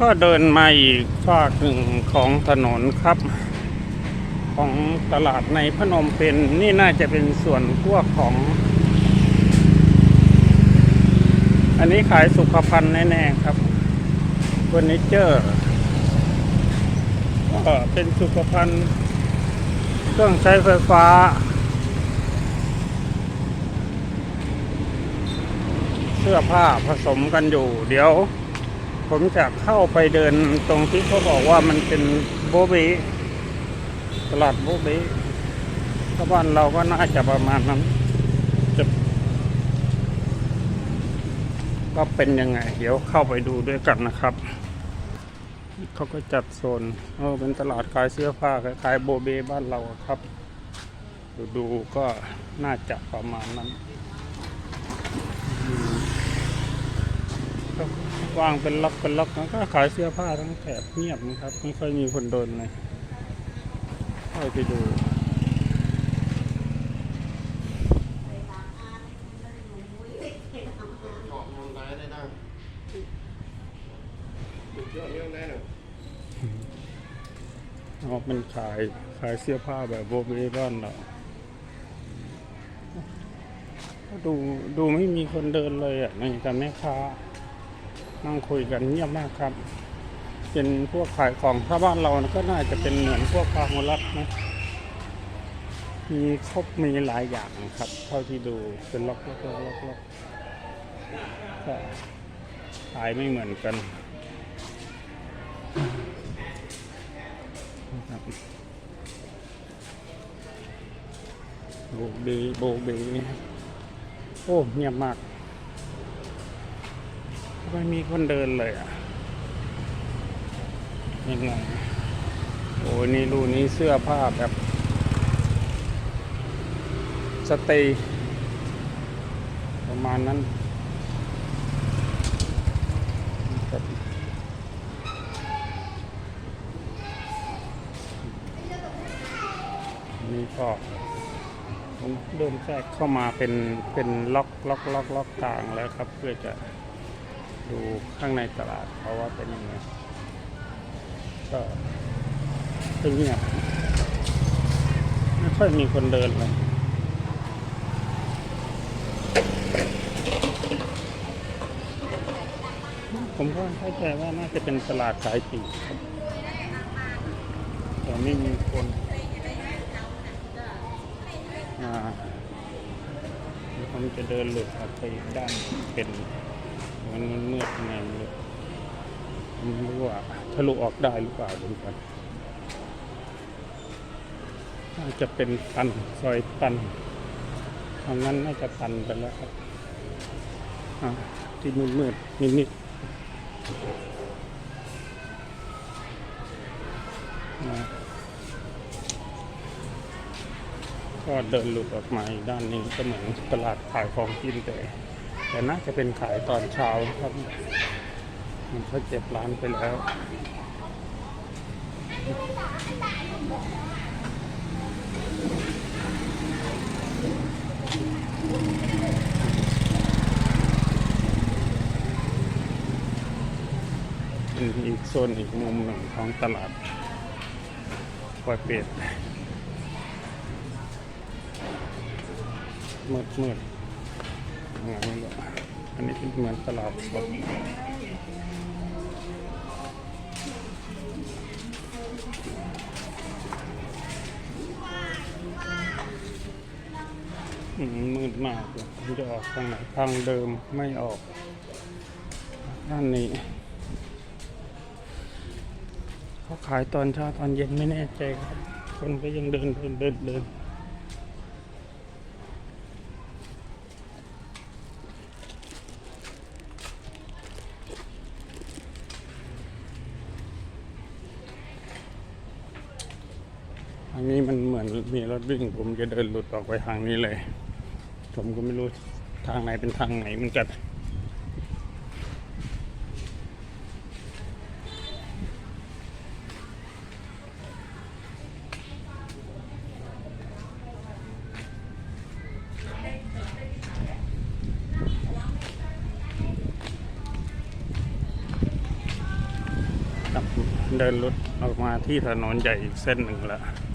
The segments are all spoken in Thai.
ก็เดินมาอีกฝากหนึ่งของถนนครับ ของตลาดในพนมเปญนี่น่าจะเป็นส่วนพวกของ อันนี้ขายสุขภัณฑ์แน่ๆครับเฟอร์นิเจอร์ก็เป็นสุขภัณฑ์เครื่องใช้ไฟฟ้าเสื้อผ้าผสมกันอยู่เดี๋ยว ผมจะเข้าไปเดินตรงที่เขาบอกว่ามันเป็นโบเบตลาดโบเบถ้าบ้านเราก็น่าจะประมาณนั้นจะก็เป็นยังไง เดี๋ยวเข้าไปดูด้วยกันนะครับ เขาก็จัดโซนเออเป็นตลาดขายเสื้อผ้าคล้ายโบเบบ้านเราครับ ดูดูก็น่าจะประมาณนั้น ก็วางเป็นล็อกเป็นล็อกแล้วก็ขายเสื้อผ้าทั้งแถบเงียบนะครับ ไม่ค่อยมีคนเดินเลยเข้าไปดูเอาเป็นขายขายเสื้อผ้าแบบโบเบบ้านเราดูดูไม่มีคนเดินเลยอะนี่แต่แม่ค้า นั่งคุยกันเงียบมากครับ เป็นพวกขายของถ้าบ้านเราก็น่าจะเป็นเหมือนพวกพาโฮลักนะมีครบมีหลายอย่างครับ เท่าที่ดูเป็นล็อกล็อกล็อกล็อกล็อกก็ขายไม่เหมือนกันนะครับโบกเบโบกเบโอ้เงียบมาก ไม่มีคนเดินเลยอะยังไงโอ้นี่รูนี้เสื้อผ้าแบบสตย์ประมาณนั้นครับนี่ก็ผมเดินแทรกเข้ามาเป็นเป็นล็อกล็อกล็อกล็อกกลางแล้วครับ เพื่อจะ ดูข้างในตลาดเพราะว่าเป็นยังไงก็เป็นเงียบไม่ค่อยมีคนเดินเลยผมก็เข้าใจว่าน่าจะเป็นตลาดสายปีกแต่ไม่มีคนอ่าเดี๋ยวผมจะเดินหลุดออกไปด้านเป็น มันมันมืดยังไงไม่รู้ผมไม่รู้ว่าทะลุออกได้หรือเปล่าดูกันน่าจะเป็นตันซอยตันทางนั้นน่าจะตันไปแล้วครับที่มืดมืดนิดนิดก็เดินหลุดออกมาด้านนี้ก็เหมือนตลาดขายของกินแต่ แต่น่าจะเป็นขายตอนเช้าครับ มันเขาเจ็บร้านไปแล้วเป็นอีกโซนอีกมุมหนึ่งของตลาดปอยเป็ดมืดมืด งานไม่รู้อันนี้เป็นเหมือนตลาดสดอืมมืดมากเลยผมจะออกทางไหนทางเดิมไม่ออกด้านนี้เขาขายตอนเช้าตอนเย็นไม่แน่ใจครับ คนก็ยังเดินเดินเดินเดิน นี้มันเหมือนมีรถวิ่ง ผมจะเดินหลุดออกไปทางนี้เลย ผมก็ไม่รู้ทางไหนเป็นทางไหนเหมือนกันเดินรถออกมาที่ถนนใหญ่อีกเส้นหนึ่งละ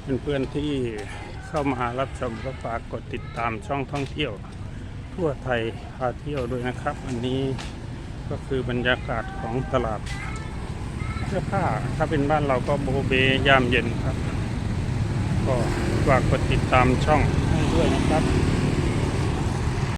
เพื่อนๆที่เข้ามารับชมก็ฝากกดติดตามช่องท่องเที่ยว ทั่วไทยพาเที่ยวด้วยนะครับ อันนี้ก็คือบรรยากาศของตลาดเสื้อผ้าถ้าเป็นบ้านเราก็โบเบยามเย็นครับ ก็ฝากกดติดตามช่องให้ด้วยนะครับ